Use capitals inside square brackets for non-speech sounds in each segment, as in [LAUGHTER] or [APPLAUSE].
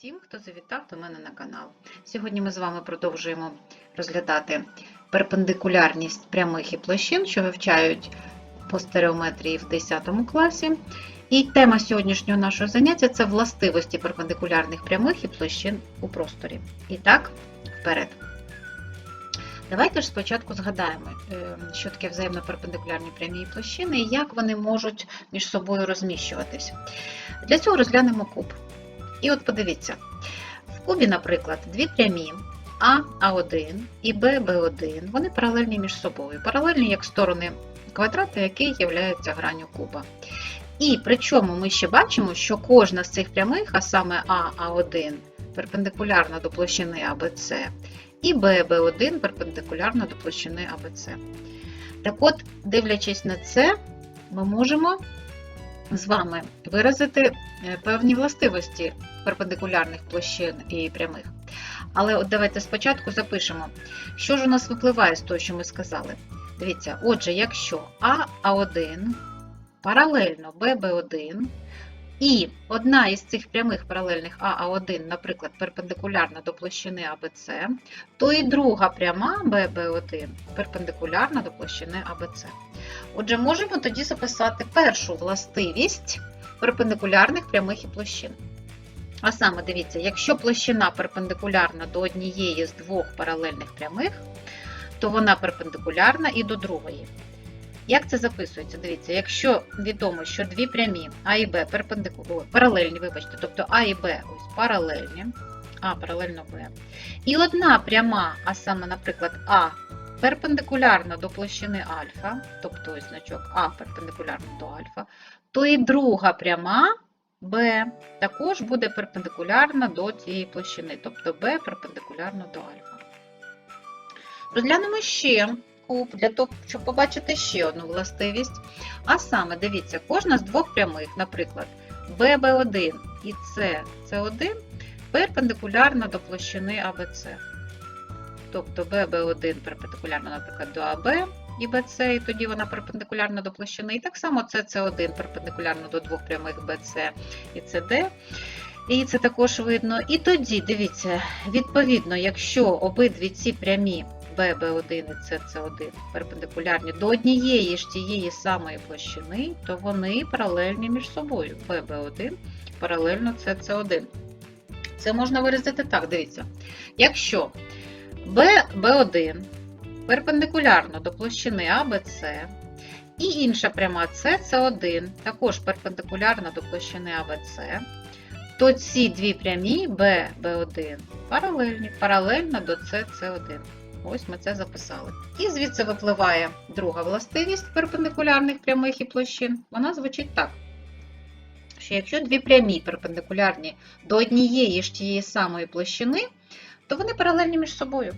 всім, хто завітав до мене на канал. Сьогодні ми з вами продовжуємо розглядати перпендикулярність прямих і площин, що вивчають по стереометрії в 10 класі. І тема сьогоднішнього нашого заняття це властивості перпендикулярних прямих і площин у просторі. І так, вперед. Давайте ж спочатку згадаємо, е, що таке взаємно перпендикулярні прямі площини і як вони можуть між собою розміщуватись. Для цього розглянемо куб. І от подивіться, в кубі, наприклад, дві прямі А, А1 і Б, Б1, вони паралельні між собою. Паралельні як сторони квадрата, який є гранню куба. І причому ми ще бачимо, що кожна з цих прямих, а саме А, А1, перпендикулярна до площини АБЦ, і Б, Б1 перпендикулярна до площини АБЦ. Так от, дивлячись на це, ми можемо з вами виразити е, певні властивості перпендикулярних площин і прямих. Але от давайте спочатку запишемо, що ж у нас випливає з того, що ми сказали. Дивіться, отже, якщо А, А1 паралельно ББ1, і одна із цих прямих паралельних А, А1, наприклад, перпендикулярна до площини АБЦ, то і друга пряма ББ1 перпендикулярна до площини АБЦ. Отже, можемо тоді записати першу властивість перпендикулярних прямих і площин. А саме, дивіться, якщо площина перпендикулярна до однієї з двох паралельних прямих, то вона перпендикулярна і до другої. Як це записується? Дивіться, якщо відомо, що дві прямі А і Б перпендикулярні, паралельні, вибачте, тобто А і Б ось паралельні, А паралельно Б. І одна пряма, а саме, наприклад, А перпендикулярна до площини альфа, тобто ось значок А перпендикулярно до альфа, то і друга пряма Б також буде перпендикулярна до цієї площини, тобто Б перпендикулярно до альфа. Розглянемо ще куб для того, щоб побачити ще одну властивість. А саме, дивіться, кожна з двох прямих, наприклад, ББ1 і СС1 перпендикулярна до площини АБЦ. Тобто ББ1 перпендикулярна, наприклад, до АБ і БЦ, і тоді вона перпендикулярна до площини. І так само СС1 перпендикулярна до двох прямих БЦ і СД. І це також видно. І тоді, дивіться, відповідно, якщо обидві ці прямі ББ1 і СС1 перпендикулярні до однієї ж тієї самої площини, то вони паралельні між собою. ББ1 паралельно СС1. Це можна виразити так, дивіться. Якщо ББ1 перпендикулярно до площини АБЦ, і інша пряма СС1 також перпендикулярна до площини АБЦ, то ці дві прямі Б, Б1 паралельні, паралельно до СС1. Ось ми це записали. І звідси випливає друга властивість перпендикулярних прямих і площин. Вона звучить так. Що якщо дві прямі перпендикулярні до однієї ж тієї самої площини, то вони паралельні між собою.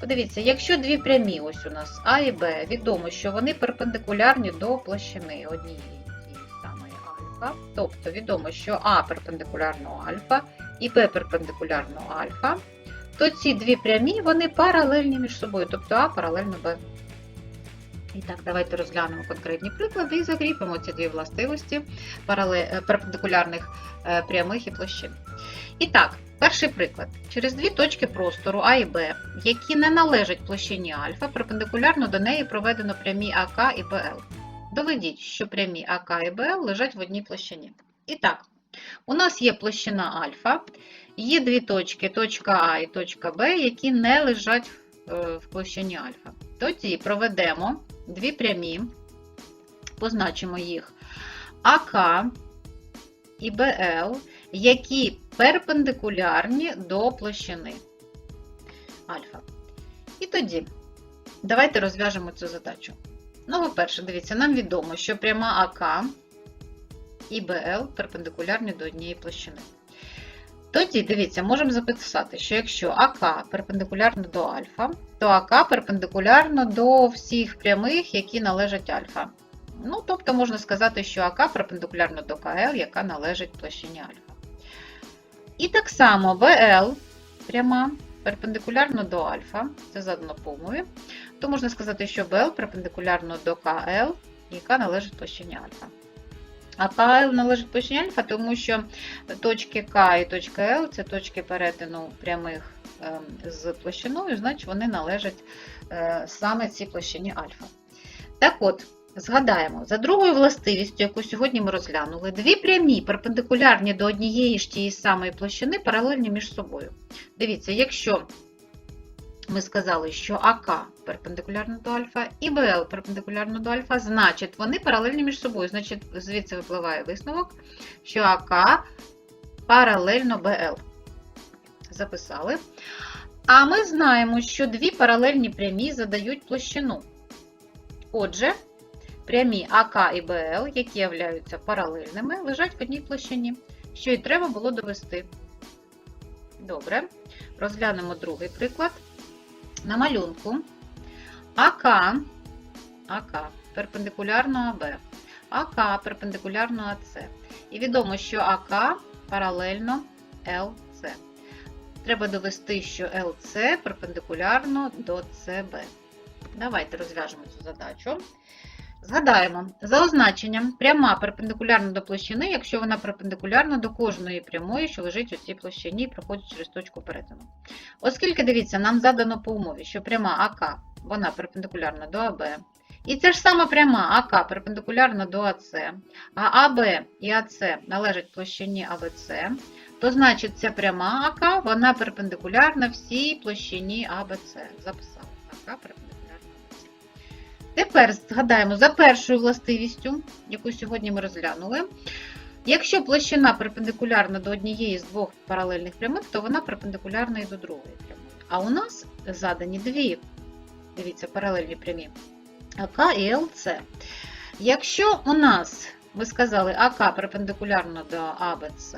Подивіться, якщо дві прямі, ось у нас А і Б, відомо, що вони перпендикулярні до площини однієї тієї самої альфа, тобто відомо, що А перпендикулярно альфа і Б перпендикулярно альфа, то ці дві прямі вони паралельні між собою, тобто А паралельно Б. І так, давайте розглянемо конкретні приклади і закріпимо ці дві властивості перпендикулярних е, прямих і площин. І так, перший приклад. Через дві точки простору А і Б, які не належать площині альфа, перпендикулярно до неї проведено прямі АК і БЛ. Доведіть, що прямі АК і БЛ лежать в одній площині. І так, у нас є площина альфа, є дві точки, точка А і точка Б, які не лежать в площині альфа. Тоді проведемо дві прямі, позначимо їх АК і БЛ, які перпендикулярні до площини альфа. І тоді давайте розв'яжемо цю задачу. Ну, по-перше, дивіться, нам відомо, що пряма АК і БЛ перпендикулярні до однієї площини. Тоді, дивіться, можемо записати, що якщо АК перпендикулярно до альфа, то АК перпендикулярно до всіх прямих, які належать альфа. Ну, тобто можна сказати, що АК перпендикулярно до КЛ, яка належить площині альфа. І так само БЛ пряма перпендикулярно до альфа, це задано помові, то можна сказати, що БЛ перпендикулярно до КЛ, яка належить площині альфа. А КЛ належить площині альфа, тому що точки К і точка Л це точки перетину прямих ем, з площиною, значить вони належать е, саме цій площині альфа. Так от, згадаємо, за другою властивістю, яку сьогодні ми розглянули, дві прямі перпендикулярні до однієї ж тієї самої площини паралельні між собою. Дивіться, якщо ми сказали, що АК перпендикулярно до альфа і БЛ перпендикулярно до альфа, значить вони паралельні між собою. Значить, звідси випливає висновок, що АК паралельно БЛ. Записали. А ми знаємо, що дві паралельні прямі задають площину. Отже, прямі АК і БЛ, які являються паралельними, лежать в одній площині, що і треба було довести. Добре, розглянемо другий приклад. На малюнку АК, АК перпендикулярно АБ, АК перпендикулярно АЦ. І відомо, що АК паралельно ЛЦ. Треба довести, що ЛЦ перпендикулярно до ЦБ. Давайте розв'яжемо цю задачу. Згадаємо, за означенням пряма перпендикулярна до площини, якщо вона перпендикулярна до кожної прямої, що лежить у цій площині і проходить через точку перетину. Оскільки, дивіться, нам задано по умові, що пряма АК вона перпендикулярна до АБ. І ця ж сама пряма АК перпендикулярна до АЦ, а АБ і АЦ належать площині АБЦ, то значить ця пряма АК вона перпендикулярна всій площині АБЦ. Записали. АК перпендикулярна АБЦ. Тепер згадаємо за першою властивістю, яку сьогодні ми розглянули. Якщо площина перпендикулярна до однієї з двох паралельних прямих, то вона перпендикулярна і до другої прямої. А у нас задані дві, дивіться, паралельні прямі АК і ЛЦ. Якщо у нас, ми сказали, АК перпендикулярно до АБЦ,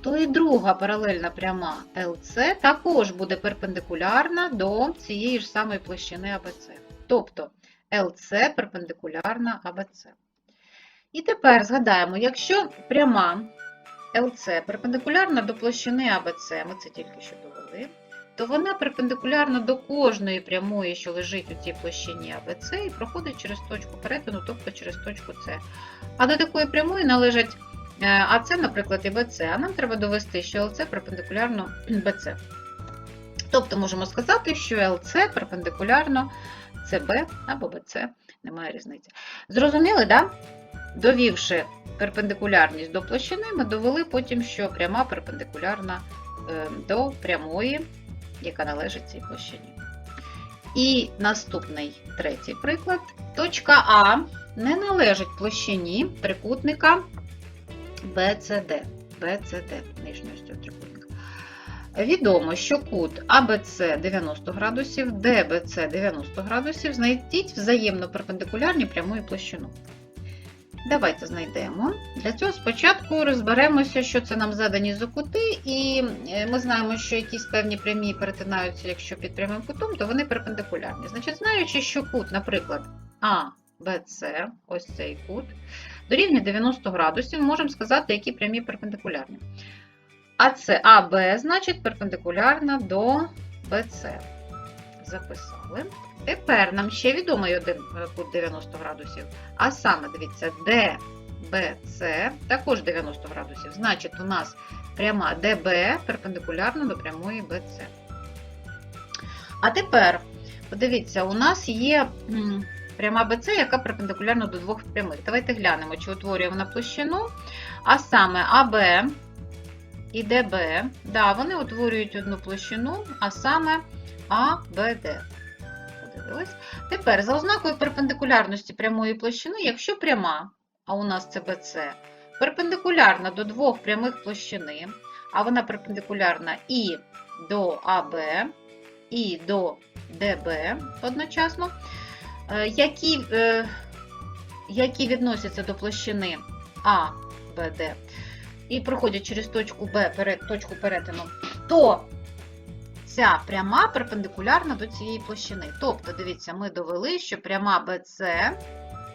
то і друга паралельна пряма ЛЦ також буде перпендикулярна до цієї ж самої площини АБЦ. Тобто ЛЦ перпендикулярна АБЦ. І тепер згадаємо, якщо пряма ЛЦ перпендикулярна до площини АБЦ, ми це тільки що довели, то вона перпендикулярна до кожної прямої, що лежить у цій площині АБЦ, і проходить через точку перетину, тобто через точку С. А до такої прямої належать е, АЦ, наприклад, і БЦ, а нам треба довести, що ЛЦ перпендикулярно [CLEARS THROAT] БЦ. Тобто можемо сказати, що ЛЦ перпендикулярно ЦБ або БЦ, немає різниці. Зрозуміли? Да? Довівши перпендикулярність до площини, ми довели потім, що пряма перпендикулярна е, до прямої, яка належить цій площині. І наступний третій приклад. Точка А не належить площині трикутника BCD. BCD, нижнього трикутника. Відомо, що кут АБЦ 90 градусів, ДБЦ 90 градусів, знайдіть взаємно перпендикулярні прямою площину. Давайте знайдемо. Для цього спочатку розберемося, що це нам задані за кути, і ми знаємо, що якісь певні прямі перетинаються, якщо під прямим кутом, то вони перпендикулярні. Значить, знаючи, що кут, наприклад, АБЦ, ось цей кут, дорівнює 90 градусів, можемо сказати, які прямі перпендикулярні. А це АБ, значить, перпендикулярна до БЦ. Записали. Тепер нам ще відомий один кут 90 градусів. А саме, дивіться, DBC також 90 градусів. Значить, у нас пряма DB перпендикулярна до прямої BC. А тепер, подивіться, у нас є пряма BC, яка перпендикулярна до двох прямих. Давайте глянемо, чи утворює вона площину. А саме АБ і ДБ, да, вони утворюють одну площину, а саме АБД. Подивились. Тепер, за ознакою перпендикулярності прямої площини, якщо пряма, а у нас це BC, перпендикулярна до двох прямих площини, а вона перпендикулярна і до АБ, і до ДБ одночасно, які, які відносяться до площини АБД, і проходять через точку Б, точку перетину, то ця пряма перпендикулярна до цієї площини. Тобто, дивіться, ми довели, що пряма BC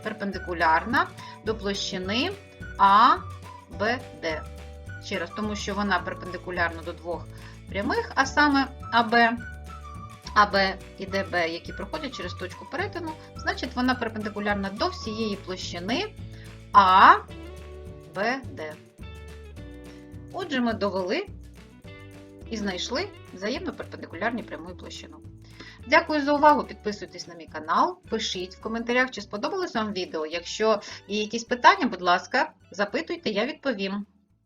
перпендикулярна до площини ABD. Ще раз, тому що вона перпендикулярна до двох прямих, а саме АБ, АБ і ДБ, які проходять через точку перетину, значить, вона перпендикулярна до всієї площини А БД. Отже, ми довели і знайшли взаємно перпендикулярні пряму площину. Дякую за увагу! Підписуйтесь на мій канал, пишіть в коментарях, чи сподобалось вам відео. Якщо є якісь питання, будь ласка, запитуйте, я відповім.